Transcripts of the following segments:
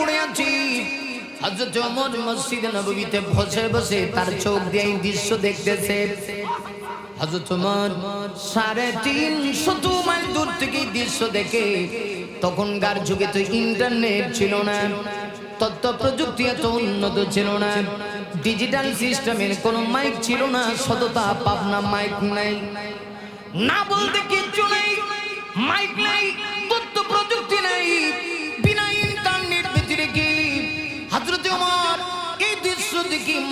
করে আছি হযরত ওমর মসজিদ নববীতে বসে বসে তার চোখ দিয়ে এই দৃশ্য দেখতেছে। হযরত ওমর সাড়ে তিন শত মাইল দূর থেকে দৃশ্য দেখে। তখনকার যুগে তো ইন্টারনেট ছিল না, তথ্য প্রযুক্তি এত উন্নত ছিল না, ডিজিটাল সিস্টেমের কোনো মাইক ছিল না, সততা পাবনা মাইক নাই। না বলতে কিচ্ছু নেই, মাইক নাই।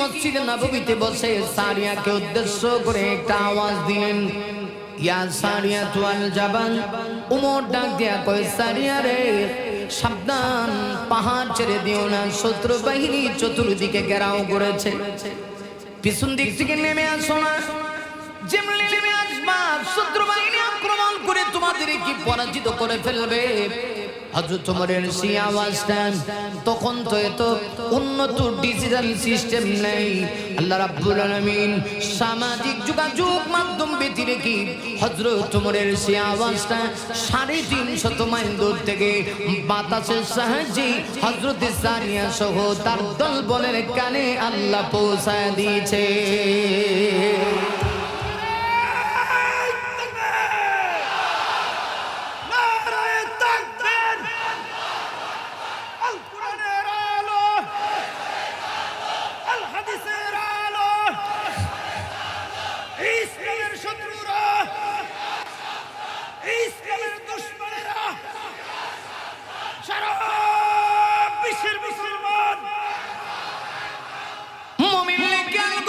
মসজিদ নববীতে বসে সারিয়াকে উদ্দেশ্য করে একটা আওয়াজ দিলেন, ইয়া সারিয়া তুয়াল উমর ডাক দিয়া কয়, সারিয়া রে, সাবধান, পাহাড় ছেড়ে দিও না, শত্রু বাহিনী চতুর্দিকে ঘেরাও করেছে। পিছন দিক থেকে নেমে আসো না। শত্রু বাহিনী আক্রমণ করে তোমাদের কি পরাজিত করে ফেলবে। হযরত ওমরের সেই আওয়াজটা তখন তো এত উন্নত ডিজিটাল সিস্টেম নেই। আল্লাহ রাব্বুল আলামিন সামাজিক যোগাযোগ মাধ্যম ব্যতি রেখে হযরত ওমরের সেই আওয়াজটা সাড়ে তিনশত মাইল দূর থেকে বাতাসের সাহায্যে হযরত সারিয়া সহ তার দল বলের কানে আল্লাহ পৌঁছায় দিয়েছে নারায়ে তাকবীর আল কোরআনের আলো আল হাদিসের আলো ইসলামের শত্রুরা ইসলামের দুশমনেরা সারা বিশ্বের মুসলমান মুমিন লেগে আনব।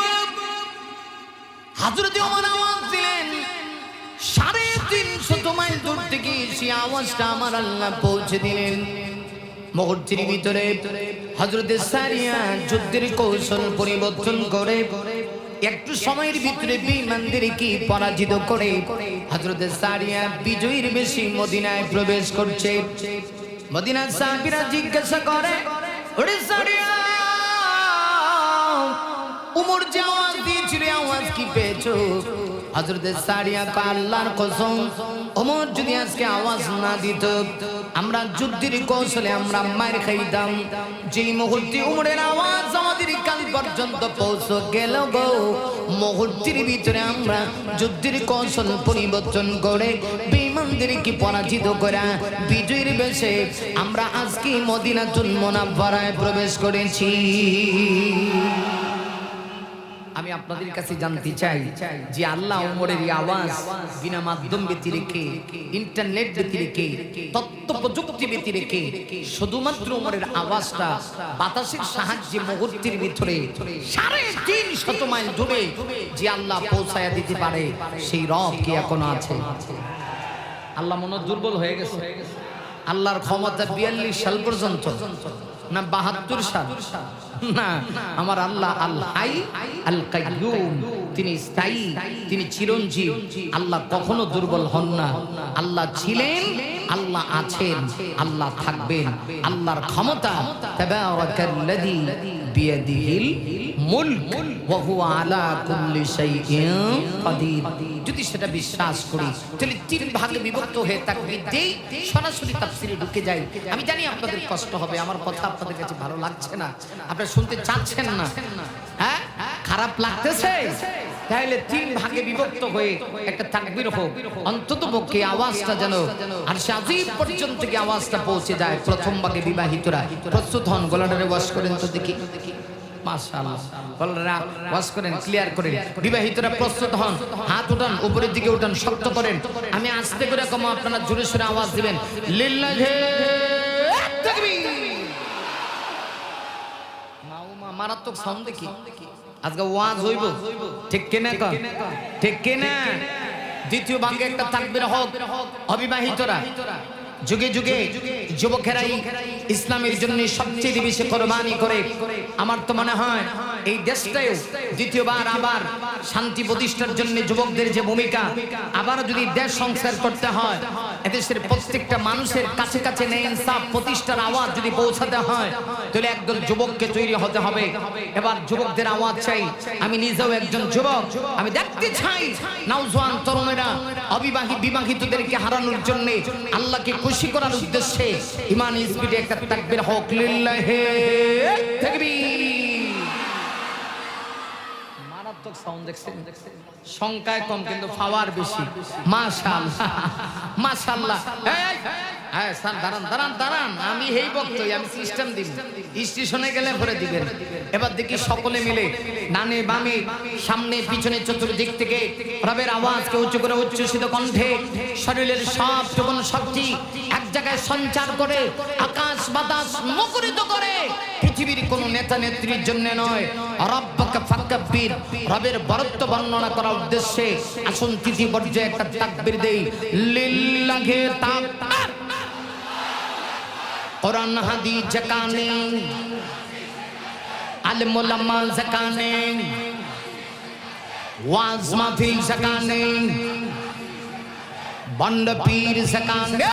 যুদ্ধের কৌশল পরিবর্তন করে, একটু সময়ের ভিতরে পরাজিত করে হজরত সারিয়া বিজয়ীর বেশি মদিনায় প্রবেশ করছে। মদিনার সাহাবীরা জিজ্ঞাসা করে উমর যে আওয়াজ দিয়েছিল কি পেয়েছ? হজরতের সারিয়া কা আল্লাহর কসম। ওমর যদি আজকে আওয়াজ না দিত, আমরা যুদ্ধের কৌশলে আমরা মার খাইতাম। যে মুহূর্তে উমরের আওয়াজ আমাদের কাল পর্যন্ত পৌঁছ গেল গো, মুহূর্তের ভিতরে আমরা যুদ্ধের কৌশল পরিবর্তন করে বেঈমানদেরকে পরাজিত করা, বিজয়ের বেশে আমরা আজকে মদিনা মদিনাতুল মুনাফফারায় প্রবেশ করেছি। আমি আপনাদের কাছে জানতে চাই যে আল্লাহ ওমরের এই আওয়াজ বিনা মাধ্যম ব্যতি রেখে ইন্টারনেট ব্যতি রেখে তথ্য প্রযুক্তি ব্যতি রেখে শুধুমাত্র ওমরের আওয়াজটা বাতাসের সাহায্যে মুহূর্তের ভিতরে সাড়ে তিন শত মাইল দূরে যে আল্লাহ পৌঁছায়া দিতে পারে সেই রব কি এখনও আছে? আল্লাহ মনে দুর্বল হয়ে গেছে। আল্লাহর ক্ষমতা বিয়াল্লিশ সাল পর্যন্ত। না বাহাত্তর সাল? না, আমার আল্লাহ আল্লাহ আল কাইয়ুম তিনি স্থায়ী, তিনি চিরঞ্জীব। আল্লাহ কখনো দুর্বল হন না। আল্লাহ ছিলেন আল্লাহ আছেন, আল্লাহ থাকবেন। আল্লাহর ক্ষমতা তাবারাকাল্লাযী বিয়াদিহিল মুলক যদি সেটা বিশ্বাস করি তাহলে তিন ভাগে বিভক্ত হয়ে দেই, সরাসরি তাফসিরে ঢুকে যাই। আমি জানি আপনাদের কষ্ট হবে, আমার কথা আপনাদের কাছে ভালো লাগছে না। আপনারা শুনতে চাচ্ছেন না। হ্যাঁ? খারাপ লাগতেছে? তাহলে তিন ভাগে বিভক্ত হয়ে একটা তাকবীর হোক অন্তত পক্ষে আওয়াজটা যেন আর সে আজিব পর্যন্ত কি আওয়াজটা পৌঁছে যায়। প্রথম ভাগে বিবাহিতরা প্রস্তুত হন, গলাটারে ওয়াশ করেন তো দেখি। আমি আস্তে করে আওয়াজ দিবেন। তাকবীর। মারাত্মক আজকে ওয়াজ হইব। ঠিক কিনা ঠিক কিনা? দ্বিতীয় ভাগে একটা তাকবীর হোক, অবিবাহিতরা, যুগে যুগে যুবকেরাই ইসলামের জন্য সবচেয়ে বেশি কোরবানি করে। আমার তো মনে হয় এই দেশটাও দ্বিতীয়বার আবার শান্তি প্রতিষ্ঠার জন্য যুবকদের যে ভূমিকা আবার যদি দেশ সংস্কার করতে হয়, এদেশের প্রত্যেকটা মানুষের কাছে কাছে নেই ইনসাফ প্রতিষ্ঠার আওয়াজ যদি পৌঁছাতে হয়, তাহলে একদল যুবককে তৈরি হতে হবে। এবার যুবকদের আওয়াজ চাই। আমি নিজেও একজন যুবক। আমি দেখতে চাই নওজোয়ান তরুণেরা অবিবাহিত বিবাহিতদেরকে হারানোর জন্য আল্লাহকে খুশি করার উদ্দেশ্যে ইমান স্পিডে একটা তাকবীর হোক লিল্লাহে। মারাত্মক সাউন্ড দেখছেন সংখ্যায় কম কিন্তু পাওয়ার বেশি। মাশাআল্লাহ। মাশাআল্লাহ। এই, এই, হ্যাঁ স্যার দাঁড়ান দাঁড়ান দাঁড়ান। আমি এই বক্তই আমি সিস্টেম দিব। স্টেশনে গেলে ভরে দিবেন। এবার দেখি সকলে মিলে ডানে বামে সামনে পিছনে চতুর্দিক থেকে রবের আওয়াজকে উঁচু করে উচ্ছ্বসিত কণ্ঠে শরীরের সব টুকুন শক্তি এক জায়গায় সঞ্চার করে আকাশ বাতাস মুখরিত করে পৃথিবীর কোন নেতা নেত্রীর জন্য নয়। রব্বাকা ফাকাব্বির, রবের বরত্ব বর্ণনা করার উদ্দেশ্যে আসুন তিথি পর্যায়ে একটা দেই। লিল্লাহে কোরআন, হাদিস জাকানে জাকানে ওয়াজ মাহফিল জাকানে বন্ড পীর জাকানে